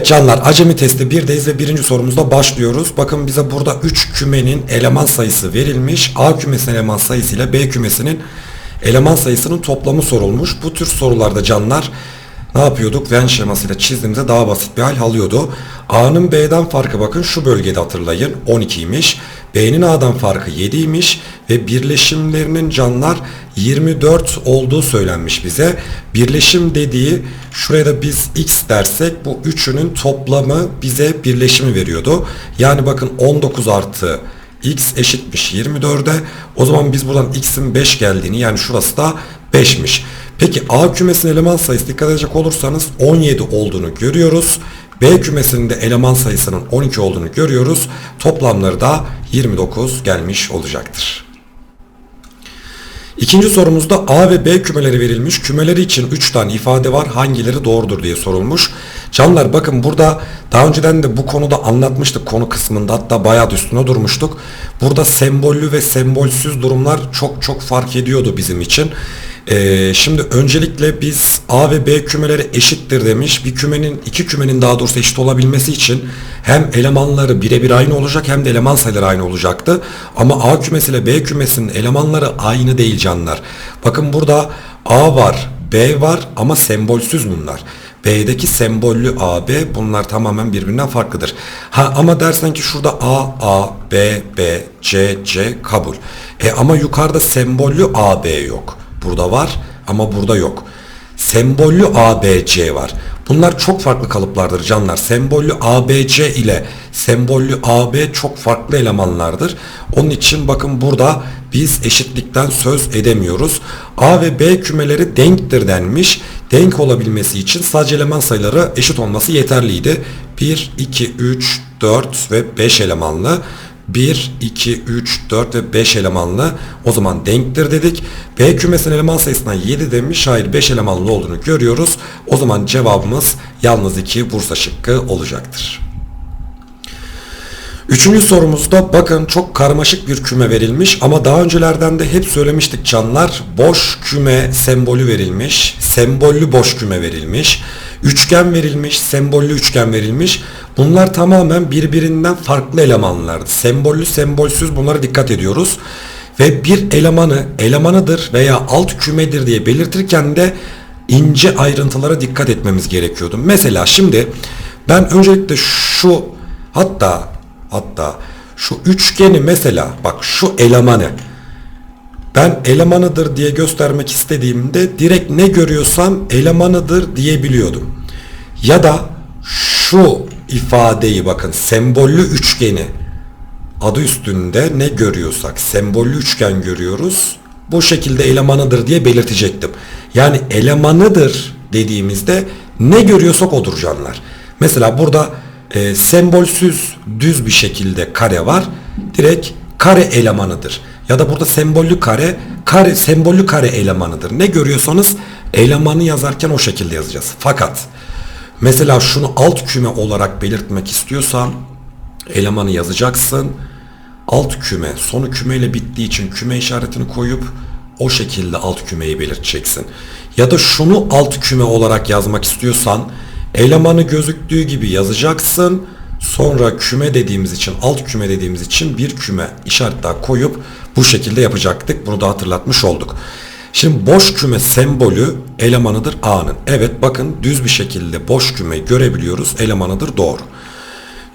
Evet canlar acemi testi 1'deyiz ve birinci sorumuzda başlıyoruz. Bakın bize burada 3 kümenin eleman sayısı verilmiş. A kümesinin eleman sayısı ile B kümesinin eleman sayısının toplamı sorulmuş. Bu tür sorularda canlar ne yapıyorduk? Venn şemasıyla çizdiğimizde daha basit bir hal alıyordu. A'nın B'den farkı bakın şu bölgede hatırlayın 12'ymiş. B'nin A'dan farkı 7'ymiş ve birleşimlerinin canlar 24 olduğu söylenmiş bize. Birleşim dediği şuraya da biz x dersek bu üçünün toplamı bize birleşimi veriyordu. Yani bakın 19 artı x eşitmiş 24'e. O zaman biz buradan x'in 5 geldiğini yani şurası da 5'miş. Peki A kümesinin eleman sayısı dikkat edecek olursanız 17 olduğunu görüyoruz. B kümesinin de eleman sayısının 12 olduğunu görüyoruz. Toplamları da 29 gelmiş olacaktır. İkinci sorumuzda A ve B kümeleri verilmiş. Kümeleri için 3 tane ifade var. Hangileri doğrudur diye sorulmuş. Canlar bakın burada daha önceden de bu konuda anlatmıştık konu kısmında. Hatta bayağı üstüne durmuştuk. Burada sembollü ve sembolsüz durumlar çok çok fark ediyordu bizim için. Ee, şimdi öncelikle biz A ve B kümeleri eşittir demiş. Bir kümenin, iki kümenin daha doğrusu eşit olabilmesi için hem elemanları birebir aynı olacak hem de eleman sayıları aynı olacaktı. Ama A kümesi ile B kümesinin elemanları aynı değil canlar. Bakın burada A var, B var ama sembolsüz bunlar. B'deki sembollü AB bunlar tamamen birbirinden farklıdır. Ha ama dersen ki şurada A, A, B, B, C, C kabul. E ama yukarıda sembollü AB yok. Burada var ama burada yok. Sembollü ABC var. Bunlar çok farklı kalıplardır canlar. Sembollü ABC ile sembollü AB çok farklı elemanlardır. Onun için bakın burada biz eşitlikten söz edemiyoruz. A ve B kümeleri denktir denmiş. Denk olabilmesi için sadece eleman sayıları eşit olması yeterliydi. 1, 2, 3, 4 ve 5 elemanlı. 1, 2, 3, 4 ve 5 elemanlı o zaman denktir dedik. B kümesinin eleman sayısından 7 demiş. Hayır 5 elemanlı olduğunu görüyoruz. O zaman cevabımız yalnız 2 Bursa şıkkı olacaktır. Üçüncü sorumuzda bakın çok karmaşık bir küme verilmiş ama daha öncelerden de hep söylemiştik canlar. Boş küme sembolü verilmiş, sembollü boş küme verilmiş, üçgen verilmiş, sembollü üçgen verilmiş. Bunlar tamamen birbirinden farklı elemanlardı. Sembollü, sembolsüz bunlara dikkat ediyoruz. Ve bir elemanı elemanıdır veya alt kümedir diye belirtirken de ince ayrıntılara dikkat etmemiz gerekiyordu. Mesela şimdi ben öncelikle şu hatta hatta şu üçgeni mesela bak şu elemanı ben elemanıdır diye göstermek istediğimde direkt ne görüyorsam elemanıdır diyebiliyordum. Ya da şu ifadeyi bakın sembollü üçgeni adı üstünde ne görüyorsak sembollü üçgen görüyoruz. Bu şekilde elemanıdır diye belirtecektim. Yani elemanıdır dediğimizde ne görüyorsak odur canlar. Mesela burada e, sembolsüz düz bir şekilde kare var. Direkt kare elemanıdır. Ya da burada sembollü kare, kare sembollü kare elemanıdır. Ne görüyorsanız elemanı yazarken o şekilde yazacağız. Fakat mesela şunu alt küme olarak belirtmek istiyorsam elemanı yazacaksın. Alt küme sonu kümeyle bittiği için küme işaretini koyup o şekilde alt kümeyi belirteceksin. Ya da şunu alt küme olarak yazmak istiyorsan elemanı gözüktüğü gibi yazacaksın. Sonra küme dediğimiz için alt küme dediğimiz için bir küme işaret daha koyup bu şekilde yapacaktık. Bunu da hatırlatmış olduk. Şimdi boş küme sembolü elemanıdır A'nın. Evet bakın düz bir şekilde boş küme görebiliyoruz. Elemanıdır doğru.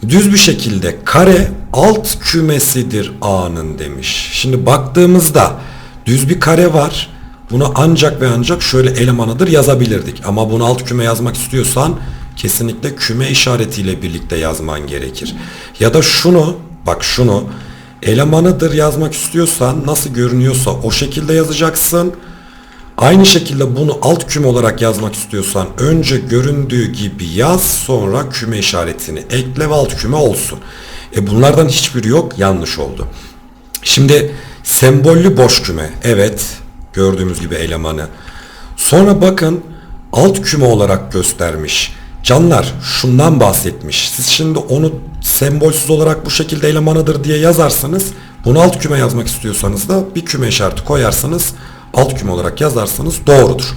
Düz bir şekilde kare alt kümesidir A'nın demiş. Şimdi baktığımızda düz bir kare var. Bunu ancak ve ancak şöyle elemanıdır yazabilirdik. Ama bunu alt küme yazmak istiyorsan kesinlikle küme işaretiyle birlikte yazman gerekir. Ya da şunu bak şunu elemanıdır yazmak istiyorsan nasıl görünüyorsa o şekilde yazacaksın. Aynı şekilde bunu alt küme olarak yazmak istiyorsan önce göründüğü gibi yaz sonra küme işaretini ekle ve alt küme olsun. E bunlardan hiçbiri yok yanlış oldu. Şimdi sembollü boş küme evet gördüğümüz gibi elemanı. Sonra bakın alt küme olarak göstermiş. Canlar şundan bahsetmiş. Siz şimdi onu sembolsüz olarak bu şekilde elemanıdır diye yazarsanız bunu alt küme yazmak istiyorsanız da bir küme işareti koyarsanız alt küme olarak yazarsanız doğrudur.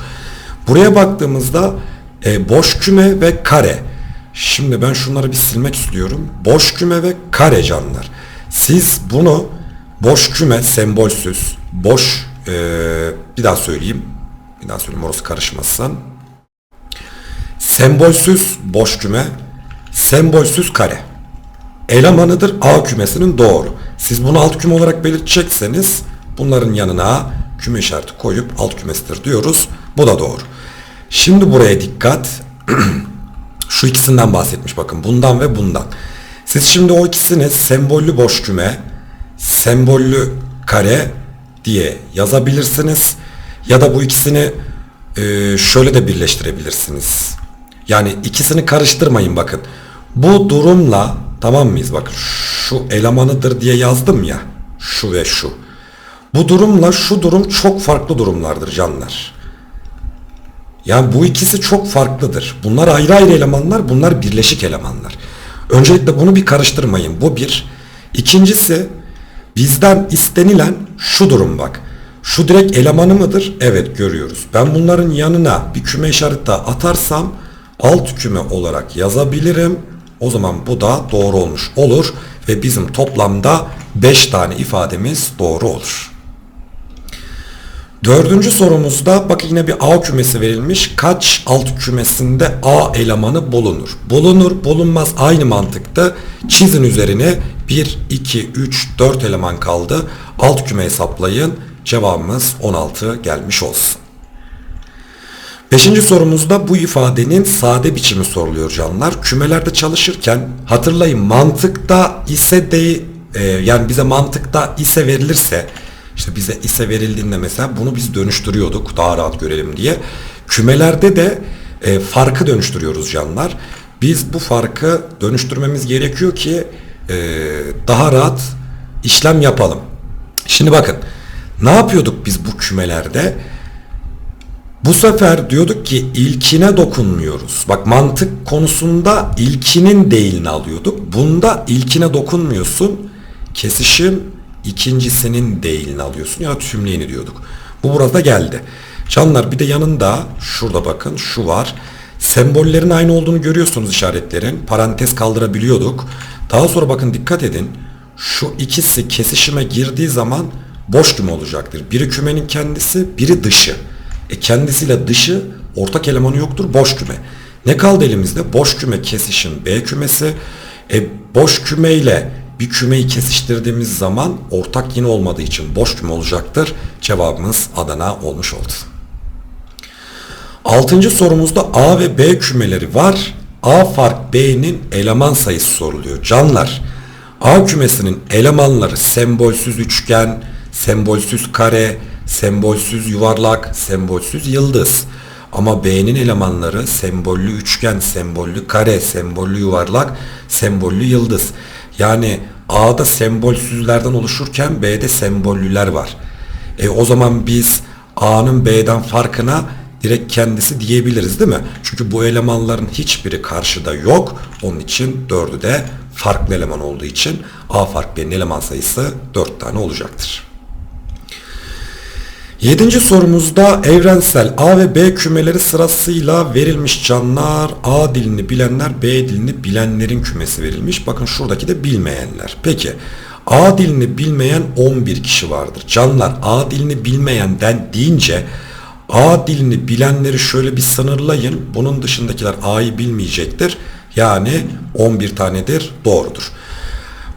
Buraya baktığımızda e, boş küme ve kare. Şimdi ben şunları bir silmek istiyorum. Boş küme ve kare canlar. Siz bunu boş küme sembolsüz, boş ee, bir daha söyleyeyim. Bir daha söyleyeyim orası karışmasın. Sembolsüz boş küme, sembolsüz kare. Elemanıdır A kümesinin doğru. Siz bunu alt küme olarak belirtecekseniz bunların yanına küme işareti koyup alt kümesidir diyoruz. Bu da doğru. Şimdi buraya dikkat. Şu ikisinden bahsetmiş bakın. Bundan ve bundan. Siz şimdi o ikisini sembollü boş küme, sembollü kare diye yazabilirsiniz. Ya da bu ikisini şöyle de birleştirebilirsiniz. Yani ikisini karıştırmayın bakın. Bu durumla tamam mıyız? Bakın şu elemanıdır diye yazdım ya. Şu ve şu. Bu durumla şu durum çok farklı durumlardır canlar. Yani bu ikisi çok farklıdır. Bunlar ayrı ayrı elemanlar, bunlar birleşik elemanlar. Öncelikle bunu bir karıştırmayın. Bu bir. İkincisi bizden istenilen şu durum bak. Şu direkt elemanı mıdır? Evet görüyoruz. Ben bunların yanına bir küme işareti atarsam alt küme olarak yazabilirim. O zaman bu da doğru olmuş olur ve bizim toplamda 5 tane ifademiz doğru olur. Dördüncü sorumuzda bak yine bir A kümesi verilmiş. Kaç alt kümesinde A elemanı bulunur? Bulunur, bulunmaz aynı mantıkta. Çizin üzerine 1, 2, 3, 4 eleman kaldı. Alt küme hesaplayın. Cevabımız 16 gelmiş olsun. Beşinci sorumuzda bu ifadenin sade biçimi soruluyor canlar. Kümelerde çalışırken hatırlayın mantıkta ise de e, yani bize mantıkta ise verilirse işte bize ise verildiğinde mesela bunu biz dönüştürüyorduk daha rahat görelim diye. Kümelerde de e, farkı dönüştürüyoruz canlar. Biz bu farkı dönüştürmemiz gerekiyor ki e, daha rahat işlem yapalım. Şimdi bakın ne yapıyorduk biz bu kümelerde? Bu sefer diyorduk ki ilkine dokunmuyoruz. Bak mantık konusunda ilkinin değilini alıyorduk. Bunda ilkine dokunmuyorsun. Kesişim ikincisinin değilini alıyorsun ya da tümleyeni diyorduk. Bu burada geldi. Canlar bir de yanında şurada bakın şu var. Sembollerin aynı olduğunu görüyorsunuz işaretlerin. Parantez kaldırabiliyorduk. Daha sonra bakın dikkat edin. Şu ikisi kesişime girdiği zaman boş küme olacaktır. Biri kümenin kendisi, biri dışı. E kendisiyle dışı ortak elemanı yoktur boş küme. Ne kaldı elimizde? Boş küme kesişim B kümesi. E boş küme ile bir kümeyi kesiştirdiğimiz zaman ortak yine olmadığı için boş küme olacaktır. Cevabımız Adana olmuş oldu. Altıncı sorumuzda A ve B kümeleri var. A fark B'nin eleman sayısı soruluyor. Canlar A kümesinin elemanları sembolsüz üçgen, sembolsüz kare, sembolsüz yuvarlak, sembolsüz yıldız. Ama B'nin elemanları sembollü üçgen, sembollü kare, sembollü yuvarlak, sembollü yıldız. Yani A'da sembolsüzlerden oluşurken B'de sembollüler var. E o zaman biz A'nın B'den farkına direkt kendisi diyebiliriz değil mi? Çünkü bu elemanların hiçbiri karşıda yok. Onun için dördü de farklı eleman olduğu için A fark B'nin eleman sayısı 4 tane olacaktır. Yedinci sorumuzda evrensel A ve B kümeleri sırasıyla verilmiş canlar. A dilini bilenler, B dilini bilenlerin kümesi verilmiş. Bakın şuradaki de bilmeyenler. Peki A dilini bilmeyen 11 kişi vardır. Canlar A dilini bilmeyenden deyince A dilini bilenleri şöyle bir sınırlayın. Bunun dışındakiler A'yı bilmeyecektir. Yani 11 tanedir. Doğrudur.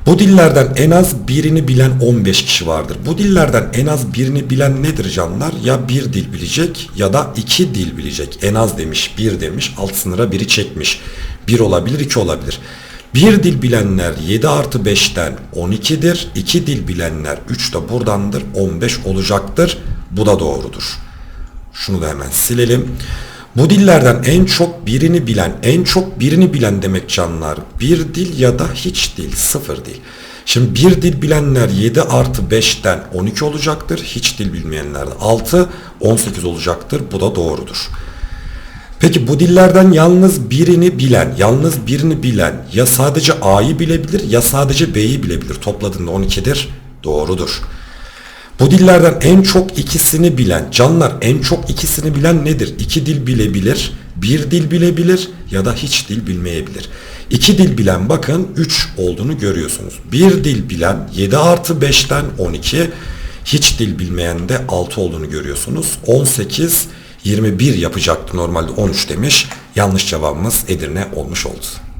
Bu dillerden en az birini bilen 15 kişi vardır. Bu dillerden en az birini bilen nedir canlar? Ya bir dil bilecek ya da iki dil bilecek. En az demiş, bir demiş, alt sınıra biri çekmiş. Bir olabilir, iki olabilir. Bir dil bilenler 7 artı 5'ten 12'dir. İki dil bilenler 3 de buradandır. 15 olacaktır. Bu da doğrudur. Şunu da hemen silelim. Bu dillerden en çok birini bilen, en çok birini bilen demek canlar. Bir dil ya da hiç dil, sıfır dil. Şimdi bir dil bilenler 7 artı 5'ten 12 olacaktır. Hiç dil bilmeyenler de 6, 18 olacaktır. Bu da doğrudur. Peki bu dillerden yalnız birini bilen, yalnız birini bilen ya sadece A'yı bilebilir ya sadece B'yi bilebilir. Topladığında 12'dir. Doğrudur. Bu dillerden en çok ikisini bilen, canlar en çok ikisini bilen nedir? İki dil bilebilir, bir dil bilebilir ya da hiç dil bilmeyebilir. İki dil bilen bakın 3 olduğunu görüyorsunuz. Bir dil bilen 7 artı 5'ten 12, hiç dil bilmeyen de 6 olduğunu görüyorsunuz. 18, 21 yapacaktı normalde 13 demiş. Yanlış cevabımız Edirne olmuş oldu.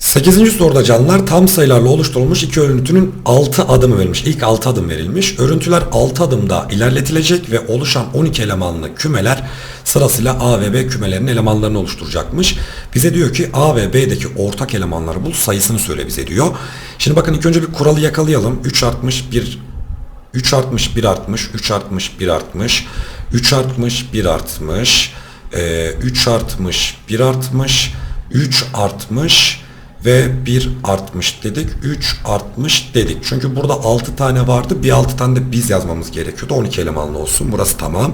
8. soruda canlılar tam sayılarla oluşturulmuş iki örüntünün 6 adımı verilmiş. İlk 6 adım verilmiş. Örüntüler 6 adımda ilerletilecek ve oluşan 12 elemanlı kümeler sırasıyla A ve B kümelerinin elemanlarını oluşturacakmış. Bize diyor ki A ve B'deki ortak elemanları bul sayısını söyle bize diyor. Şimdi bakın ilk önce bir kuralı yakalayalım. 3 artmış 1 3 artmış 1 artmış 3 artmış 1 artmış 3 artmış 1 artmış 3 artmış 1 artmış 3 artmış ve 1 artmış dedik. 3 artmış dedik. Çünkü burada 6 tane vardı. Bir 6 tane de biz yazmamız gerekiyordu. 12 elemanlı olsun. Burası tamam.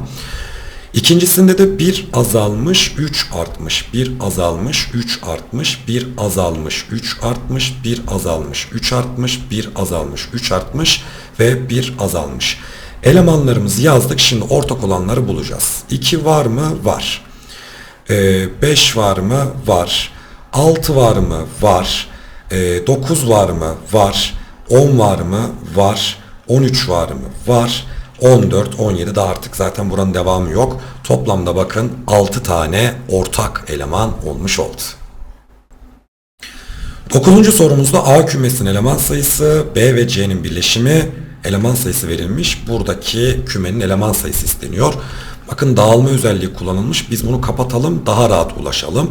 İkincisinde de 1 azalmış, 3 artmış, 1 azalmış, 3 artmış, 1 azalmış, 3 artmış, 1 azalmış, 3 artmış, 1 azalmış, 3 artmış ve 1 azalmış. Elemanlarımızı yazdık. Şimdi ortak olanları bulacağız. 2 var mı? Var. 5 ee, var mı? Var. 6 var mı? Var. E, 9 var mı? Var. 10 var mı? Var. 13 var mı? Var. 14, 17 de artık zaten buranın devamı yok. Toplamda bakın 6 tane ortak eleman olmuş oldu. 9. sorumuzda A kümesinin eleman sayısı, B ve C'nin birleşimi eleman sayısı verilmiş. Buradaki kümenin eleman sayısı isteniyor. Bakın dağılma özelliği kullanılmış. Biz bunu kapatalım daha rahat ulaşalım.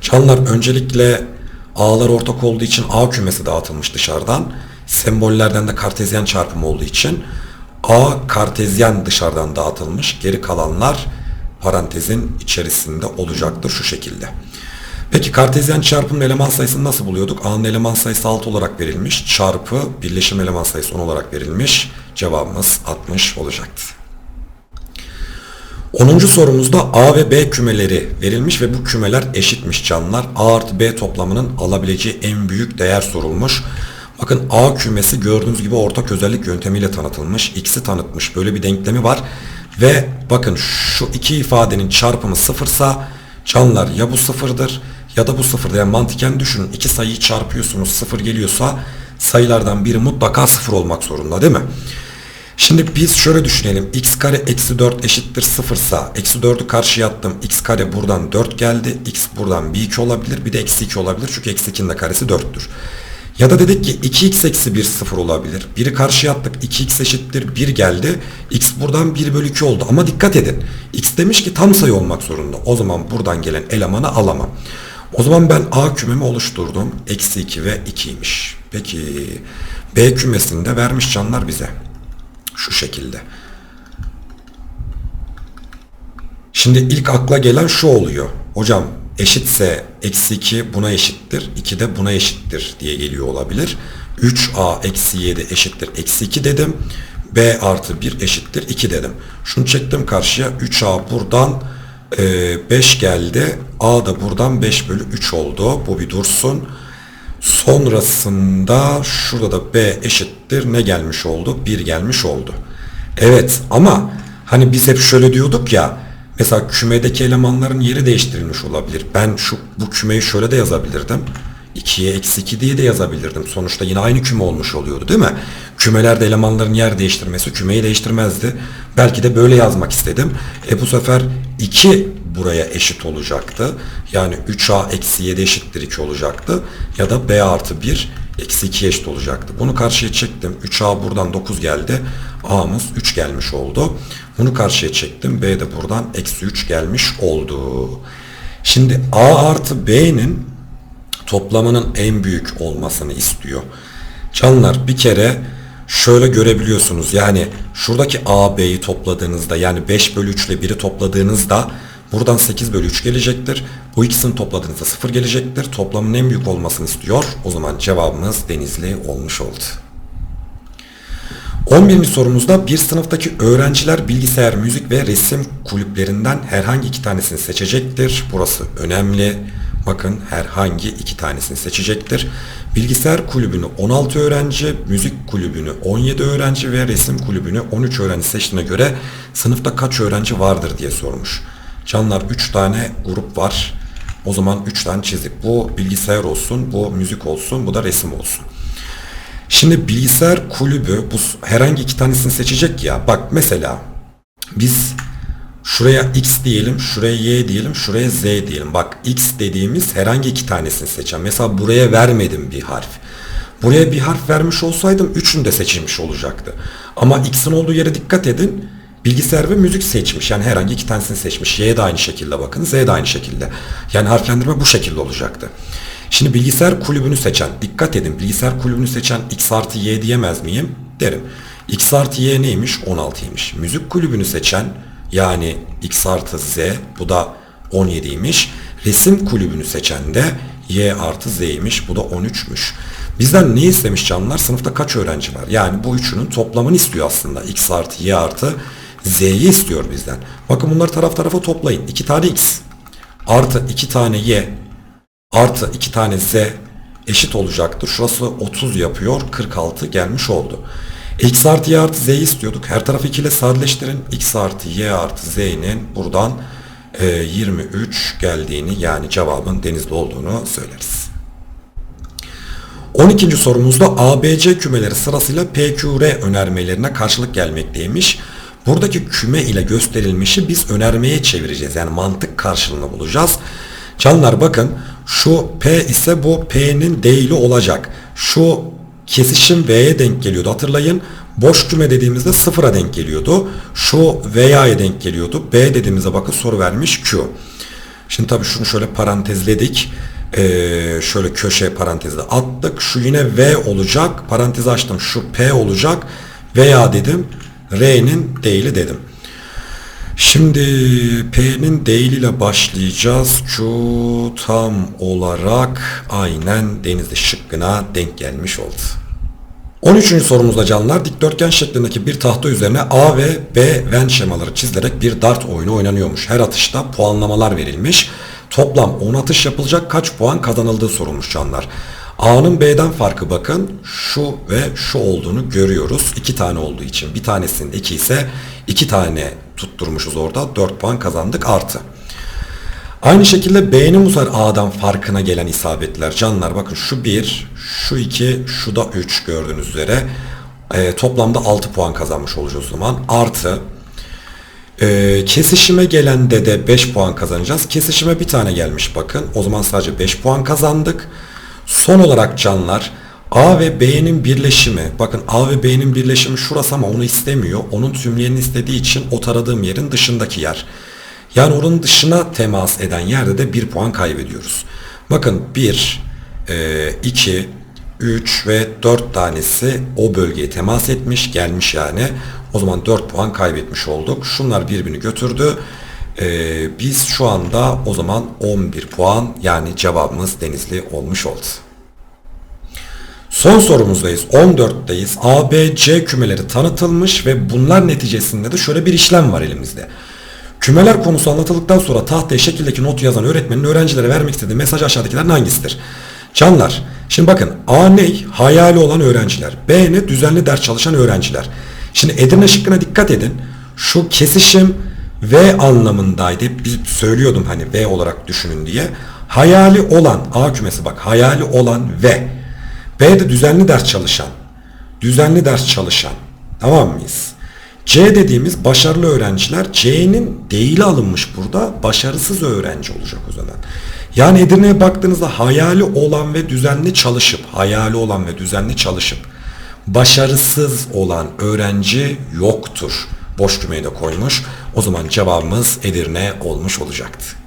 Çanlar öncelikle A'lar ortak olduğu için A kümesi dağıtılmış dışarıdan. Sembollerden de kartezyen çarpım olduğu için A kartezyen dışarıdan dağıtılmış. Geri kalanlar parantezin içerisinde olacaktır şu şekilde. Peki kartezyen çarpımın eleman sayısını nasıl buluyorduk? A'nın eleman sayısı 6 olarak verilmiş. Çarpı birleşim eleman sayısı 10 olarak verilmiş. Cevabımız 60 olacaktı. 10. sorumuzda A ve B kümeleri verilmiş ve bu kümeler eşitmiş canlılar. A artı B toplamının alabileceği en büyük değer sorulmuş. Bakın A kümesi gördüğünüz gibi ortak özellik yöntemiyle tanıtılmış. X'i tanıtmış. Böyle bir denklemi var. Ve bakın şu iki ifadenin çarpımı sıfırsa canlılar ya bu sıfırdır ya da bu sıfırdır. Yani mantıken düşünün. iki sayıyı çarpıyorsunuz sıfır geliyorsa sayılardan biri mutlaka sıfır olmak zorunda değil mi? Şimdi biz şöyle düşünelim. x kare eksi 4 eşittir 0 sa eksi 4'ü karşıya attım. x kare buradan 4 geldi. x buradan bir 2 olabilir. Bir de eksi 2 olabilir. Çünkü eksi 2'nin de karesi 4'tür. Ya da dedik ki 2x eksi 1 0 olabilir. Biri karşıya attık 2x eşittir 1 geldi. x buradan 1 bölü 2 oldu. Ama dikkat edin. x demiş ki tam sayı olmak zorunda. O zaman buradan gelen elemanı alamam. O zaman ben A kümemi oluşturdum. Eksi 2 ve 2'ymiş. Peki B kümesinde vermiş canlar bize. Şu şekilde. Şimdi ilk akla gelen şu oluyor. Hocam eşitse eksi 2 buna eşittir. 2 de buna eşittir diye geliyor olabilir. 3a eksi 7 eşittir eksi 2 dedim. b artı 1 eşittir 2 dedim. Şunu çektim karşıya. 3a buradan e, 5 geldi. a da buradan 5 bölü 3 oldu. Bu bir dursun. Sonrasında şurada da b eşittir ne gelmiş oldu? 1 gelmiş oldu. Evet ama hani biz hep şöyle diyorduk ya mesela kümedeki elemanların yeri değiştirilmiş olabilir. Ben şu bu kümeyi şöyle de yazabilirdim. 2'ye eksi 2 diye de yazabilirdim. Sonuçta yine aynı küme olmuş oluyordu değil mi? Kümelerde elemanların yer değiştirmesi kümeyi değiştirmezdi. Belki de böyle yazmak istedim. E bu sefer 2 buraya eşit olacaktı. Yani 3a eksi 7 eşittir 2 olacaktı. Ya da b artı 1 eksi 2 eşit olacaktı. Bunu karşıya çektim. 3a buradan 9 geldi. a'mız 3 gelmiş oldu. Bunu karşıya çektim. b de buradan eksi 3 gelmiş oldu. Şimdi a artı b'nin toplamının en büyük olmasını istiyor. Canlar bir kere şöyle görebiliyorsunuz. Yani şuradaki A, B'yi topladığınızda yani 5 bölü 3 ile 1'i topladığınızda buradan 8 bölü 3 gelecektir. Bu ikisini topladığınızda 0 gelecektir. Toplamın en büyük olmasını istiyor. O zaman cevabımız Denizli olmuş oldu. 11. sorumuzda bir sınıftaki öğrenciler bilgisayar, müzik ve resim kulüplerinden herhangi iki tanesini seçecektir. Burası önemli. Bakın herhangi iki tanesini seçecektir. Bilgisayar kulübünü 16 öğrenci, müzik kulübünü 17 öğrenci ve resim kulübünü 13 öğrenci seçtiğine göre sınıfta kaç öğrenci vardır diye sormuş. Canlar 3 tane grup var. O zaman 3 tane çizdik. Bu bilgisayar olsun, bu müzik olsun, bu da resim olsun. Şimdi bilgisayar kulübü bu herhangi iki tanesini seçecek ya. Bak mesela biz şuraya x diyelim, şuraya y diyelim, şuraya z diyelim. Bak x dediğimiz herhangi iki tanesini seçeceğim. Mesela buraya vermedim bir harf. Buraya bir harf vermiş olsaydım üçünü de seçilmiş olacaktı. Ama x'in olduğu yere dikkat edin. Bilgisayar ve müzik seçmiş. Yani herhangi iki tanesini seçmiş. Y de aynı şekilde bakın. Z de aynı şekilde. Yani harflendirme bu şekilde olacaktı. Şimdi bilgisayar kulübünü seçen, dikkat edin bilgisayar kulübünü seçen x artı y diyemez miyim? Derim. x artı y neymiş? 16'ymış. Müzik kulübünü seçen yani x artı z bu da 17'ymiş. Resim kulübünü seçen de y artı z'ymiş. Bu da 13'müş. Bizden ne istemiş canlılar? Sınıfta kaç öğrenci var? Yani bu üçünün toplamını istiyor aslında. x artı y artı z'yi istiyor bizden. Bakın bunları taraf tarafa toplayın. 2 tane x artı 2 tane y artı 2 tane z eşit olacaktır. Şurası 30 yapıyor. 46 gelmiş oldu. X artı y artı z'yi istiyorduk. Her tarafı 2 ile sadeleştirin. x artı y artı z'nin buradan e, 23 geldiğini yani cevabın denizli olduğunu söyleriz. 12. sorumuzda ABC kümeleri sırasıyla PQR önermelerine karşılık gelmekteymiş. Buradaki küme ile gösterilmişi biz önermeye çevireceğiz. Yani mantık karşılığını bulacağız. Canlar bakın şu P ise bu P'nin değili olacak. Şu kesişim V'ye denk geliyordu hatırlayın. Boş küme dediğimizde sıfıra denk geliyordu. Şu V'ye denk geliyordu. B dediğimizde bakın soru vermiş Q. Şimdi tabii şunu şöyle parantezledik. Ee, şöyle köşe parantezde attık. Şu yine V olacak. Parantez açtım. Şu P olacak. Veya dedim. R'nin değili dedim. Şimdi P'nin değiliyle başlayacağız. Q tam olarak aynen denizli şıkkına denk gelmiş oldu. 13. sorumuzda canlılar dikdörtgen şeklindeki bir tahta üzerine A ve B ven şemaları çizilerek bir dart oyunu oynanıyormuş. Her atışta puanlamalar verilmiş. Toplam 10 atış yapılacak kaç puan kazanıldığı sorulmuş canlar. A'nın B'den farkı bakın şu ve şu olduğunu görüyoruz. İki tane olduğu için bir tanesinin iki ise iki tane tutturmuşuz orada 4 puan kazandık artı. Aynı şekilde B'nin bu sefer A'dan farkına gelen isabetler canlar bakın şu 1, şu 2, şu da 3 gördüğünüz üzere e, toplamda 6 puan kazanmış olacağız o zaman artı e, kesişime gelende de 5 puan kazanacağız. Kesişime bir tane gelmiş bakın o zaman sadece 5 puan kazandık. Son olarak canlar A ve B'nin birleşimi bakın A ve B'nin birleşimi şurası ama onu istemiyor. Onun tümleyenini istediği için o taradığım yerin dışındaki yer. Yani onun dışına temas eden yerde de 1 puan kaybediyoruz. Bakın 1, 2, 3 ve 4 tanesi o bölgeye temas etmiş gelmiş yani. O zaman 4 puan kaybetmiş olduk. Şunlar birbirini götürdü. Ee, biz şu anda o zaman 11 puan yani cevabımız Denizli olmuş oldu. Son sorumuzdayız. 14'teyiz. A, B, C kümeleri tanıtılmış ve bunlar neticesinde de şöyle bir işlem var elimizde. Kümeler konusu anlatıldıktan sonra tahtaya şekildeki notu yazan öğretmenin öğrencilere vermek istediği mesaj aşağıdakilerden hangisidir? Canlar, şimdi bakın A ne? Hayali olan öğrenciler. B ne? Düzenli ders çalışan öğrenciler. Şimdi Edirne şıkkına dikkat edin. Şu kesişim V anlamındaydı. Biz söylüyordum hani V olarak düşünün diye. Hayali olan A kümesi bak hayali olan V. B de düzenli ders çalışan. Düzenli ders çalışan. Tamam mıyız? C dediğimiz başarılı öğrenciler C'nin değili alınmış burada başarısız öğrenci olacak o zaman. Yani Edirne'ye baktığınızda hayali olan ve düzenli çalışıp hayali olan ve düzenli çalışıp başarısız olan öğrenci yoktur. Boş kümeyi de koymuş. O zaman cevabımız Edirne olmuş olacaktı.